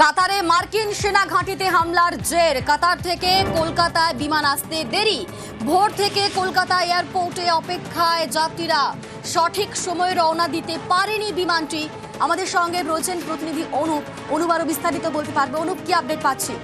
কাতারে মার্কিন সেনা ঘাঁটিতে হামলার জের। কাতার থেকে কলকাতায় বিমান আসতে দেরি। ভোর থেকে কলকাতা এয়ারপোর্টে অপেক্ষায় যাত্রীরা সঠিক সময়ে রওনা দিতে পারেনি বিমানটি। আমাদের সঙ্গে রয়েছেন প্রতিনিধি অনুপ। আরও বিস্তারিত বলতে পারবে। অনুপ, কি আপডেট পাচ্ছি?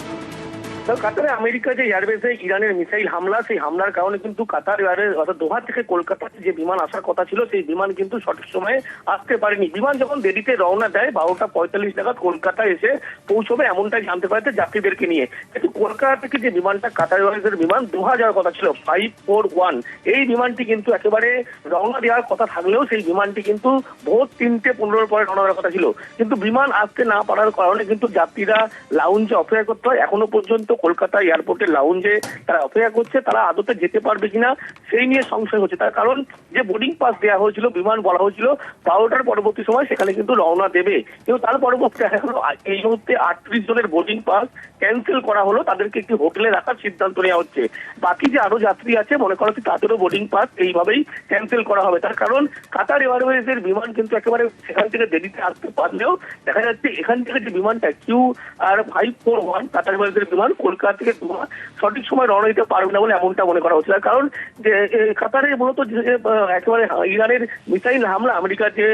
কাতারে আমেরিকা যে এয়ারবেসে ইরানের মিসাইল হামলা, সেই হামলার কারণে কিন্তু কাতার এয়ারের অর্থাৎ দোহা থেকে কলকাতাতে যে বিমান আসার কথা ছিল, সেই বিমান কিন্তু সঠিক সময়ে আসতে পারেনি। বিমান যখন দেরিতে রওনা দেয়, বারোটা পঁয়তাল্লিশ নাগাদ কলকাতা এসে পৌঁছবে এমনটাই জানতে পারতে যাত্রীদেরকে নিয়ে। কিন্তু কলকাতা থেকে যে বিমানটা কাতার এয়ারওয়েজের বিমান দোহা যাওয়ার কথা ছিল ফাইভ ফোর ওয়ান এই বিমানটি কিন্তু একেবারে রওনা দেওয়ার কথা থাকলেও সেই বিমানটি কিন্তু ভোর তিনটে পনেরোর পরে রওনা দেওয়ার কথা ছিল। কিন্তু বিমান আসতে না পারার কারণে কিন্তু যাত্রীরা লাউঞ্জে অপেক্ষা করতে হয়। এখনও পর্যন্ত কলকাতা এয়ারপোর্টের লাউঞ্জে তারা অপেক্ষা করছে, তারা আদতে যেতে পারবে কিনা সেই নিয়ে সংশয় হচ্ছে। তার কারণ যে বোর্ডিং পাস দেওয়া হয়েছিল, বিমান বলা হয়েছিল, বারোটার পরবর্তী সময় সেখানে কিন্তু রওনা দেবে। কিন্তু তার পরবর্তী এই মুহূর্তে আটত্রিশ জনের বোর্ডিং পাস ক্যান্সেল করা হলো, তাদেরকে একটি হোটেলে রাখার সিদ্ধান্ত নেওয়া হচ্ছে। বাকি যে আরও যাত্রী আছে, মনে করা তাদেরও বোর্ডিং পাস এইভাবেই ক্যান্সেল করা হবে। তার কারণ কাতার এয়ারওয়েজের বিমান কিন্তু একেবারে সেখান থেকে দেরিতে আসতে পারলেও দেখা যাচ্ছে এখান থেকে যে বিমানটা Q R five four one Qatar এয়ারওয়েজের বিমান, কলকাতা থেকে সঠিক সময় রওনা দিতে পারবে না বলে এমনটা মনে করা হচ্ছে। কারণ যে কাতারে মূলত একেবারে ইরানের মিসাইল হামলা, আমেরিকার যে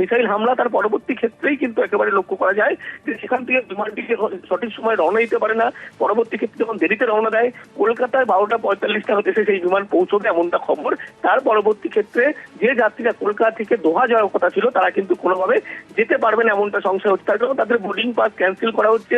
মিসাইল হামলা, তার পরবর্তী ক্ষেত্রেই কিন্তু একেবারে লক্ষ্য করা যায় যে সেখান থেকে বিমানটিকে সঠিক সময় রওনা দিতে পারে না, পরবর্তী ক্ষেত্রে যখন দেরিতে রওনা দেয় কলকাতায় বারোটা পঁয়তাল্লিশটা হতে সেই বিমান পৌঁছবে এমনটা খবর। তার পরবর্তী ক্ষেত্রে যে যাত্রীরা কলকাতা থেকে দোহা যাওয়ার কথা ছিল, তারা কিন্তু কোনোভাবে যেতে পারবে না এমনটা সংশয় হচ্ছে। তার কারণ তাদের বোর্ডিং পাস ক্যান্সেল করা হচ্ছে।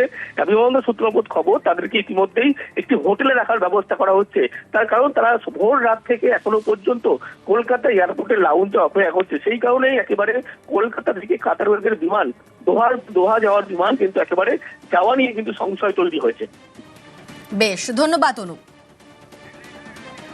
বিমানবন্দর সূত্রবোধ খবর, তাদেরকে ইতিমধ্যেই একটি হোটেলে রাখার ব্যবস্থা করা হচ্ছে। তার কারণ তারা ভোর রাত থেকে এখনও পর্যন্ত কলকাতা এয়ারপোর্টের লাউঞ্জে অপেক্ষা করছে। সেই কারণেই একেবারে কলকাতা থেকে কাতারবার্গের বিমান দোহার দোহা যাওয়ার বিমান কিন্তু একেবারে যাওয়া নিয়ে কিন্তু সংশয় তৈরি হয়েছে। বেশ, ধন্যবাদ অনুপ।